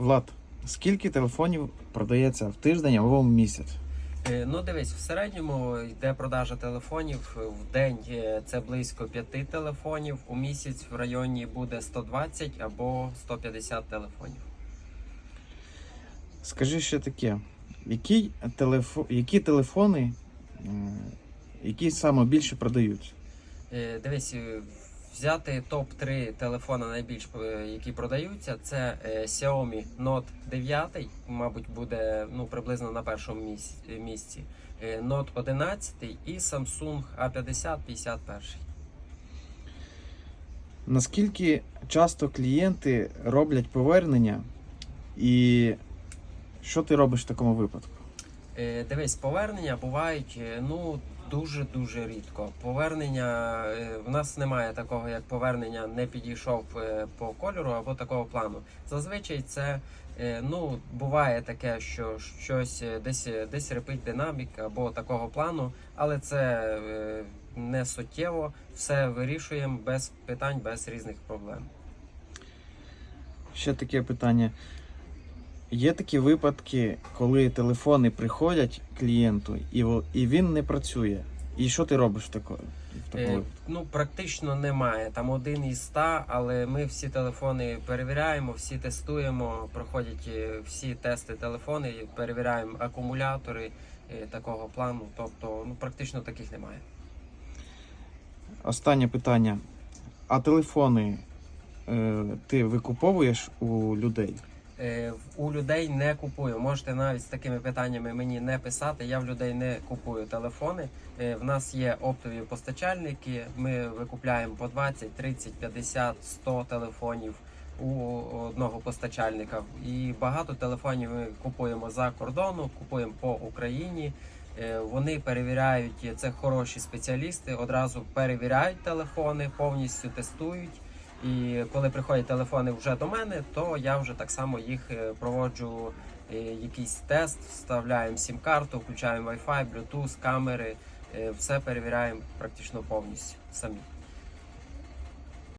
Влад, скільки телефонів продається в тиждень або в місяць? Е, Ну, дивись, в середньому йде продажа телефонів е, в день. Це близько п'яти телефонів. У місяць в районі буде 120 або 150 телефонів. Скажи ще таке, які, телефо... які телефони, які саме більше продають? Е, Дивись, взяти топ-3 телефона найбільш е, які продаються, це е, Xiaomi Note 9, мабуть, буде ну, приблизно на першому е, місці. Note 11 і Samsung A50 51. Наскільки часто клієнти роблять повернення, і що ти робиш в такому випадку? Дивись, повернення бувають ну дуже дуже рідко. Повернення е, в нас немає такого, як повернення не підійшов е, по кольору або такого плану. Зазвичай це е, ну буває таке, що щось десь десь репить динамік або такого плану, але це не суттєво. Все вирішуємо без питань, без різних проблем. Ще таке питання. Є такі випадки, коли телефони приходять клієнту, і, і він не працює. І що ти робиш в такому? Е, ну, практично немає. Там один із ста, але ми всі телефони перевіряємо, всі тестуємо, проходять е, всі тести телефони, перевіряємо акумулятори е, такого плану. Тобто, ну практично таких немає. Останнє питання. А телефони е, ти викуповуєш у людей? Е, У людей не купую. Можете навіть з такими питаннями мені не писати. Я в людей не купую телефони. Е, В нас є оптові постачальники. Ми викупляємо по 20, 30, 50, 100 телефонів у одного постачальника. І багато телефонів ми купуємо за кордону, купуємо по Україні. Е, Вони перевіряють це хороші спеціалісти. Одразу перевіряють телефони, повністю тестують. І коли приходять телефони вже до мене, то я вже так само їх е, проводжу е, якийсь тест, вставляємо сім-карту, включаємо Wi-Fi, Bluetooth, камери, е, все перевіряємо практично повністю самі.